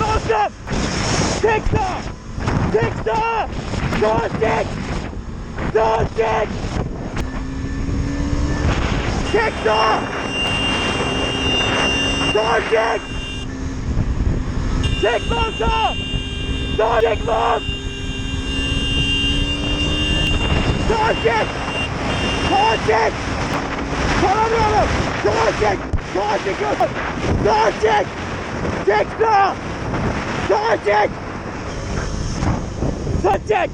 bastım. Çek sağa. Çek sağa. Sağa çek. Sağa çek. Çek sağa. Sağa çek. Çek lan sağa. Sağa çek lan. Sağa çek. Sağa çek. Tanımıyorum. Sağa çek. Sağa çekiyorum. Sağa çek. Çek sağa. Sağa çek. Sağa çek.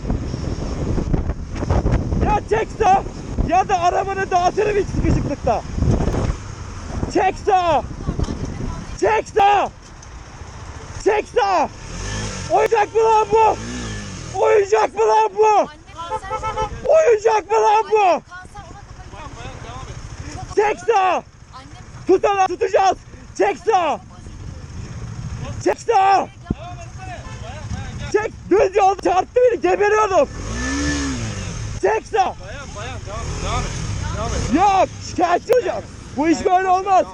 Ya çek sağa. Ya da arabanı dağıtırım hiç sıkışıklıkta. Çek sağa. Çek sağa. Çek sağa. Oyuncak mı lan bu? Oyuncak mı lan bu? Oyuncak mı lan bu? Çek sağa. Tutalım tutacağız. Çek sağa. Çek sağa. Çek. Düz yol çarptı beni geberiyordum. Çek sağa. Bayan bayan devam et devam et. Devam et. Yok şikayetçi olacağım. Bu iş böyle olmaz.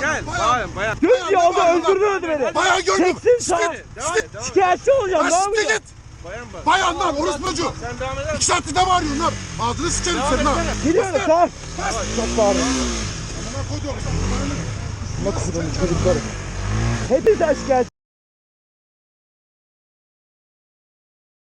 Gel bayan bayan. Düz Bayan, yolda öldürdü beni. Bayan gördüm. Çeksin et. Şikayetçi olacağım. Ne yapacağım? git. Bayan bayan. Bayan lan orospucu. Sen devam eder İki saattir ne bağırıyorsun lan? Ağzını Devam senin ha. Gidiyorum sağ. Çok bağırıyor. Koyduğum. Bak şuranın çocukları. Hepinizden şikayetçi.